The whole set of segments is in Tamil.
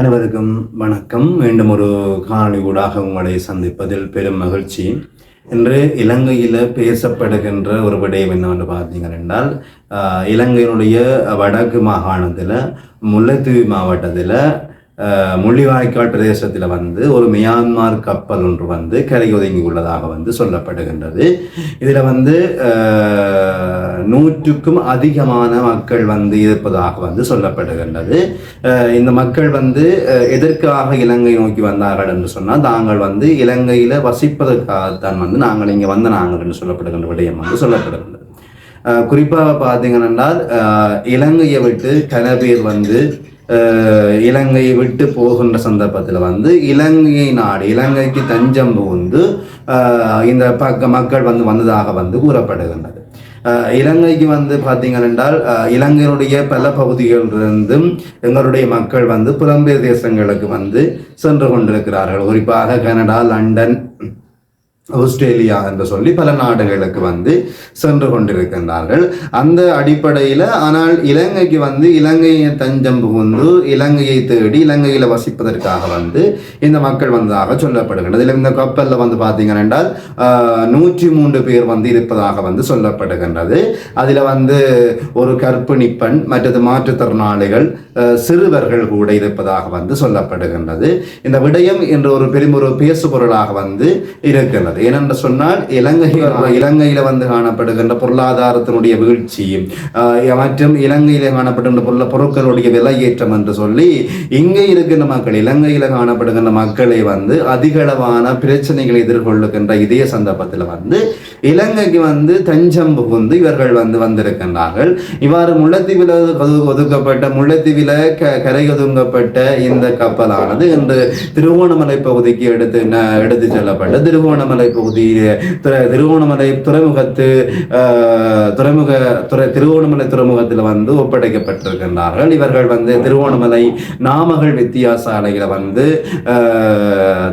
அனைவருக்கும் வணக்கம். மீண்டும் ஒரு காணொலி ஊடாக உங்களை சந்திப்பதில் பெரும் மகிழ்ச்சி. இன்று இலங்கையில் பேசப்படுகின்ற ஒரு விடயம் என்னவென்று பார்த்தீங்கள் என்றால் இலங்கையினுடைய வடக்கு மாகாணத்தில் முல்லைத்தீவு மாவட்டத்தில் முள்ளிவாய்க்கால் பிரதேசத்தில் வந்து ஒரு மியான்மார் கப்பல் ஒன்று வந்து கரை ஒதுங்கி உள்ளதாக வந்து சொல்லப்படுகின்றது. இதில் வந்து நூற்றுக்கும் அதிகமான மக்கள் வந்து இருப்பதாக வந்து சொல்லப்படுகின்றது. இந்த மக்கள் வந்து எதற்காக இலங்கை நோக்கி வந்தார்கள் என்று சொன்னால் தாங்கள் வந்து இலங்கையில் வசிப்பதற்காகத்தான் வந்து நாங்கள் இங்கே வந்த நாங்கள் என்று சொல்லப்படுகின்ற விடயம் வந்து சொல்லப்படுகின்றது. குறிப்பாக பார்த்தீங்கன்னா இலங்கையை விட்டு கன பேர் வந்து இலங்கையை விட்டு போகின்ற சந்தர்ப்பத்தில் வந்து இலங்கை நாடு இலங்கைக்கு தஞ்சம் புகுந்து இந்த பக்க மக்கள் வந்து வந்ததாக வந்து கூறப்படுகின்றது. இலங்கைக்கு வந்து பார்த்தீங்கள் என்றால் இலங்கையினுடைய பல பகுதிகளிலிருந்தும் எங்களுடைய மக்கள் வந்து புலம்பெயர் தேசங்களுக்கு வந்து சென்று கொண்டிருக்கிறார்கள். குறிப்பாக கனடா லண்டன் ஆஸ்திரேலியா என்று சொல்லி பல நாடுகளுக்கு வந்து சென்று கொண்டிருக்கின்றார்கள். அந்த அடிப்படையில் ஆனால் இலங்கைக்கு வந்து இலங்கையை தஞ்சம் புகுந்து இலங்கையை தேடி இலங்கையில் வசிப்பதற்காக வந்து இந்த மக்கள் வந்ததாக சொல்லப்படுகின்றது. இதில் இந்த கப்பலில் வந்து பார்த்தீங்கன்னா என்றால் நூற்றி மூன்று பேர் வந்து இருப்பதாக வந்து சொல்லப்படுகின்றது. அதில் வந்து ஒரு கற்பிணி பெண் மற்றது மாற்றுத்திறனாளிகள் சிறுவர்கள் கூட இருப்பதாக வந்து சொல்லப்படுகின்றது. இந்த விடயம் என்ற ஒரு பெரும் ஒரு பேசுபொருளாக வந்து இருக்கின்றது. ஏனென்று சொன்னால் இலங்கை இலங்கையில வந்து காணப்படுகின்ற பொருளாதாரத்தினுடைய வீழ்ச்சி ஆஹ், மற்றும் இலங்கையில காணப்படுகின்ற பொருள பொருட்களுடைய விலையேற்றம் என்று சொல்லி இங்கே இருக்கின்ற மக்கள் இலங்கையில காணப்படுகின்ற மக்களை வந்து அதிகளவான பிரச்சனைகளை எதிர்கொள்ளுகின்ற இதே சந்தர்ப்பத்தில் வந்து இலங்கைக்கு வந்து தஞ்சம் புகுந்து இவர்கள் வந்து வந்திருக்கின்றார்கள். இவ்வாறு முல்லைத்தீவில் ஒது- ஒதுக்கப்பட்ட முல்லைத்தீவில க கரை ஒதுங்கப்பட்ட இந்த கப்பலானது இன்று திருவோணமலை பகுதிக்கு எடுத்து எடுத்து செல்லப்பட்ட திருவோணமலை பகுதி பகுதியில் திருவோணமலை துறைமுகத்து துறைமுக துறை திருவோணமலை துறைமுகத்தில் வந்து ஒப்படைக்கப்பட்டிருக்கின்றார்கள். இவர்கள் வந்து திருவோணமலை நாமகள் வித்தியாசாலையில் வந்து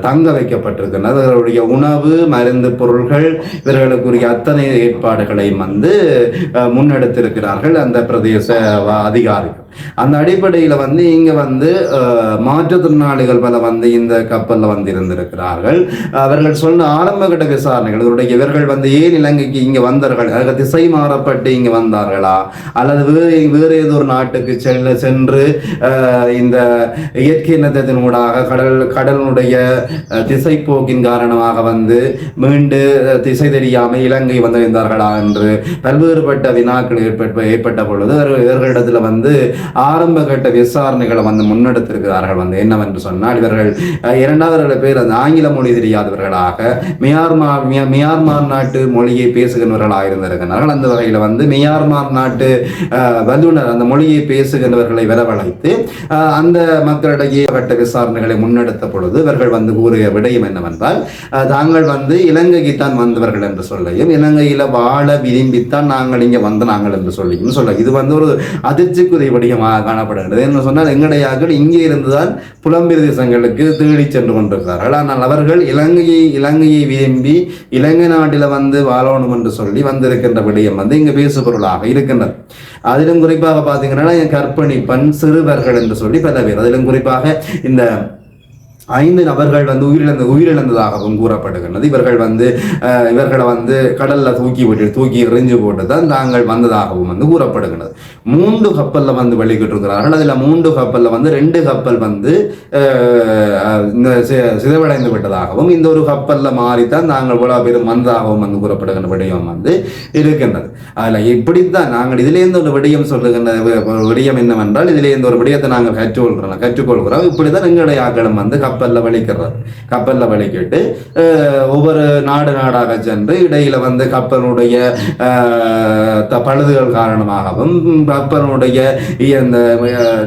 தங்க வைக்கப்பட்டிருக்கின்றனர். இவர்களுடைய உணவு மருந்து பொருள்கள் இவர்களுக்குரிய அத்தனை ஏற்பாடுகளையும் வந்து முன்னெடுத்திருக்கிறார்கள் அந்த பிரதேச அதிகாரிகள். அந்த அடிப்படையில் வந்து இங்க வந்து மாற்றுத்திறனாளிகள் பல வந்து இந்த கப்பலில் வந்து இருந்திருக்கிறார்கள் அவர்கள் சொன்ன ஆரம்ப ஆரம்பகட்ட விசாரணைகள் இவருடைய இவர்கள் வந்து ஏன் இலங்கைக்கு இங்கே வந்தார்கள்? அதுக்கு திசை மாறப்பட்டு இங்கே வந்தார்களா? அல்லது வேறு வேறு ஏதோ ஒரு நாட்டுக்கு செல்ல சென்று இந்த இயற்கை இனத்தின் ஊடாக கடல் கடலுடைய திசை போக்கின் காரணமாக வந்து மீண்டு திசை தெரியாமல் இலங்கை வந்திருந்தார்களா என்று பல்வேறுபட்ட வினாக்கள் ஏற்பட்ட ஏற்பட்ட பொழுது இவர்களிடத்தில் வந்து ஆரம்ப கட்ட விசாரணைகளை வந்து முன்னெடுத்திருக்கிறார்கள் வந்து. என்னவென்று சொன்னால் இவர்கள் இரண்டாவது பேர் அந்த ஆங்கில மொழி தெரியாதவர்களாக மியான்மார் மியான்மார் நாட்டு மொழியை பேசுகின்றவர்களாக இருந்திருக்கிறார்கள். அந்த வகையில் வந்து மியான்மார் நாட்டு வல்லுநர் அந்த மொழியை பேசுகின்றவர்களை வரவழைத்து அந்த மக்களிடையே கட்ட விசாரணைகளை முன்னெடுத்த பொழுது இவர்கள் வந்து கூறிய விடயம் என்னவென்றால் தாங்கள் வந்து இலங்கைக்கு தான் வந்தவர்கள் என்று சொல்லையும் இலங்கையில் வாழ விரும்பித்தான் நாங்கள் இங்கே வந்த நாங்கள் என்று சொல்லியும் சொல்ல இது வந்து ஒரு அதிர்ச்சிக்குரிய விடயமாக காணப்படுகிறது. என்று சொன்னால் எங்கடையாக இங்கே இருந்துதான் புலம்பிரதேசங்களுக்கு தேடி சென்று கொண்டிருக்கிறார்கள். ஆனால் அவர்கள் இலங்கையை இலங்கையை விரும்பி இலங்கை நாட்டில் வந்து வாழணும் என்று சொல்லி வந்திருக்கின்ற விடயம் வந்து இங்கு பேசுபொருளாக இருக்கின்றது. அதிலும் குறிப்பாக பார்த்தீங்கன்னா கற்பணி பண் சிறுவர்கள் என்று சொல்லி பல பேர். அதிலும் குறிப்பாக இந்த ஐந்து நபர்கள் வந்து உயிரிழந்த உயிரிழந்ததாகவும் கூறப்படுகின்றது. இவர்கள் வந்து இவர்களை வந்து கடல்ல தூக்கி விட்டு தூக்கி எறிஞ்சு போட்டு தான் தாங்கள் வந்ததாகவும் வந்து கூறப்படுகின்றது. மூன்று கப்பல்ல வந்து வெளிக்கிட்டிருக்கிறார்கள் அதுல மூன்று கப்பல்ல வந்து ரெண்டு கப்பல் வந்து இந்த சிதைவடைந்து விட்டதாகவும் இந்த ஒரு கப்பல்ல மாறித்தான் நாங்கள் இவ்வளவு பேரும் வந்ததாகவும் வந்து கூறப்படுகின்ற விடயம் வந்து இருக்கின்றது. அதுல இப்படித்தான் நாங்கள் இதிலேருந்து ஒரு விடயம் சொல்லுகின்ற விடயம் என்னவென்றால் இதிலேருந்து ஒரு விடயத்தை நாங்கள் கற்றுக்கொள்கிறோம் கற்றுக்கொள்கிறோம். இப்படிதான் எங்களுடைய ஆக்களும் வந்து கப்பலில் வலிக்கிறது கப்பலில் வலிக்கிட்டு ஒவ்வொரு நாடு நாடாக சென்று இடையில வந்து கப்பலுடைய பழுதுகள் காரணமாகவும் கப்பலுடைய இந்த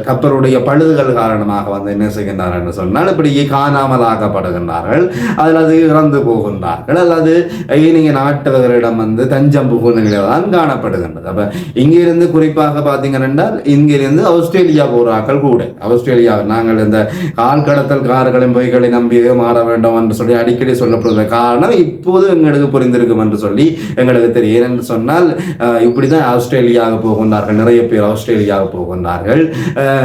கப்பலுடைய பழுதுகள் காரணமாக வந்து என்ன செய்கின்றார்கள் என்று சொன்னால் இப்படி காணாமல் ஆக்கப்படுகின்றார்கள் அல்லது இறந்து போகின்றார்கள். அல்லது இனிய நாட்டவர்களிடம் வந்து தஞ்சம் புகுநிலை தான் காணப்படுகின்றது. அப்ப இங்கிருந்து குறிப்பாக பார்த்தீங்கன்னா இங்கிருந்து ஆஸ்திரேலியா போறாக்கள் கூட. ஆஸ்திரேலியா நாங்கள் இந்த கால் கடத்தல் கார்கள் பொய்களையும் பொய்களை நம்பி மாற வேண்டும் என்று சொல்லி அடிக்கடி சொல்லப்படுகிற காரணம் இப்போது எங்களுக்கு புரிந்திருக்கும் என்று சொல்லி எங்களுக்கு தெரியும். என்று சொன்னால் இப்படிதான் ஆஸ்திரேலியாவுக்கு போகின்றார்கள். நிறைய பேர் ஆஸ்திரேலியாவுக்கு போகின்றார்கள்.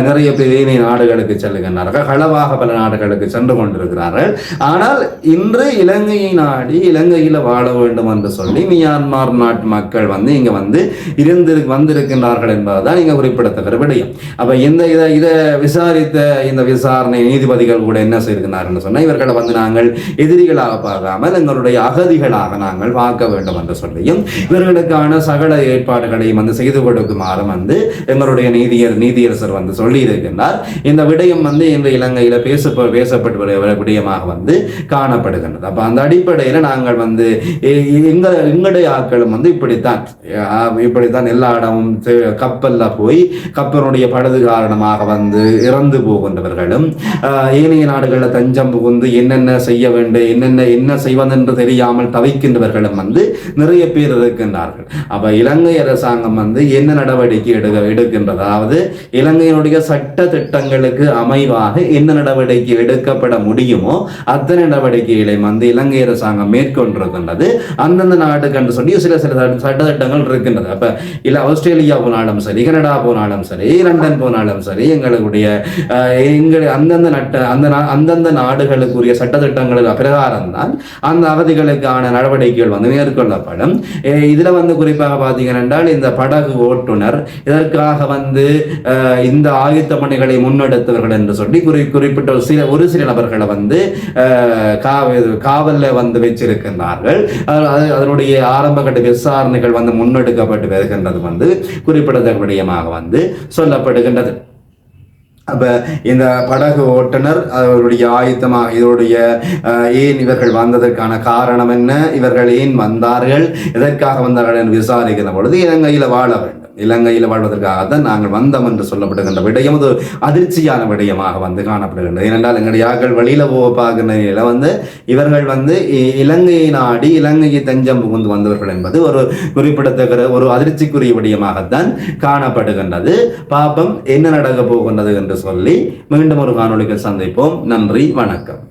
நிறைய பேர் ஏனைய நாடுகளுக்கு செல்லுகின்றார்கள் களவாக பல நாடுகளுக்கு சென்று கொண்டிருக்கிறார்கள். ஆனால் இன்று இலங்கையை நாடி இலங்கையில் வாழ வேண்டும் என்று சொல்லி மியான்மர் நாட்டு மக்கள் வந்து இங்க வந்து இருந்து வந்திருக்கின்றார்கள் என்பதுதான் இங்க குறிப்பிடத்தக்க விடயம். அப்ப இந்த இதை இதை விசாரித்த இந்த விசாரணை நீதிபதிகள் கூட என்ன செய்திருக்கிறார்கள் சொன்னா இவர்களை வந்து நாங்கள் எதிரிகளாக பார்க்காமல் எங்களுடைய அகதிகளாக நாங்கள் பார்க்க வேண்டும் என்று சொல்லியும் இவர்களுக்கான சகல ஏற்பாடுகளையும் வந்து செய்து கொடுக்குமாறு வந்து எங்களுடைய நீதியர் நீதியரசர் வந்து சொல்லி இருக்கின்றார் இந்த விடயம் வந்து இன்று இலங்கையில பேச பேசப்பட்டு விடயமாக வந்து காணப்படுகின்றது. அப்ப அந்த அடிப்படையில நாங்கள் வந்து எ- எங்க எங்களுடைய ஆட்களும் வந்து இப்படித்தான் இப்படித்தான் எல்லா இடமும் தெ- கப்பல்ல போய் கப்பலுடைய படகு காரணமாக வந்து இறந்து போகின்றவர்களும் ஏனைய நாடுகள் நாடுகளில் தஞ்சம் புகுந்து என்னென்ன செய்ய வேண்டும் என்னென்ன என்ன செய்வதென்று தெரியாமல் தவிக்கின்றவர்களும் வந்து நிறைய பேர் இருக்கின்றார்கள். அப்ப இலங்கை அரசாங்கம் வந்து என்ன நடவடிக்கை எடுக்க எடுக்கின்றது அதாவது இலங்கையினுடைய சட்ட திட்டங்களுக்கு அமைவாக என்ன நடவடிக்கை எடுக்கப்பட முடியுமோ அத்தனை நடவடிக்கைகளை வந்து இலங்கை அரசாங்கம் மேற்கொண்டிருக்கின்றது. அந்தந்த நாட்டுக்கு என்று சொல்லி சில சில சட்ட- திட்டங்கள் இருக்கின்றது. அப்ப இல்ல ஆஸ்திரேலியா போனாலும் சரி கனடா போனாலும் சரி லண்டன் போனாலும் சரி எங்களுடைய அஹ், அந்தந்த நட்ட அந்த அந்த அந்தந்த நாடுகளுக்குரிய சட்டத்திட்டங்களுக்கு பிரகாரம் தான் அந்த அவதிகளுக்கான நடவடிக்கைகள் வந்து மேற்கொள்ளப்படும். இதுல வந்து குறிப்பாக பார்த்தீங்கன்னா என்றால் இந்த படகு ஓட்டுநர் இதற்காக வந்து இந்த ஆயுத்த பணிகளை முன்னெடுத்தவர்கள் என்று சொல்லி குறி குறிப்பிட்ட ஒரு சில ஒரு சில நபர்களை வந்து காவலில் காவல்ல வந்து வச்சிருக்கின்றார்கள். அதனுடைய ஆரம்ப கட்ட விசாரணைகள் வந்து முன்னெடுக்கப்பட்டு வருகின்றது வந்து குறிப்பிடத்தக்க விடயமாக வந்து சொல்லப்படுகின்றது. அப்ப இந்த படகு ஓட்டுநர் அவருடைய ஆயுத்தமாக இதனுடைய அஹ், ஏன் இவர்கள் வந்ததற்கான காரணம் என்ன? இவர்கள் ஏன் வந்தார்கள்? எதற்காக வந்தார்கள் என்று விசாரிக்கிற பொழுது இலங்கையில வாழ வேண்டும். இலங்கையில் வாழ்வதற்காக தான் நாங்கள் வந்தோம் என்று சொல்லப்படுகின்ற விடயம் அது அதிர்ச்சியான விடயமாக வந்து காணப்படுகின்றது. ஏனென்றால் எங்களுடைய ஆக்கள் வெளியில போக பார்க்கிற நிலையில் வந்து இவர்கள் வந்து இ- இலங்கையை நாடி இலங்கையை தஞ்சம் புகுந்து வந்தவர்கள் என்பது ஒரு குறிப்பிடத்தக்க ஒரு அதிர்ச்சிக்குரிய விடயமாகத்தான் காணப்படுகின்றது. பாப்பம் என்ன நடக்க போகின்றது என்று சொல்லி மீண்டும் ஒரு காணொளிக்கு சந்திப்போம். நன்றி வணக்கம்.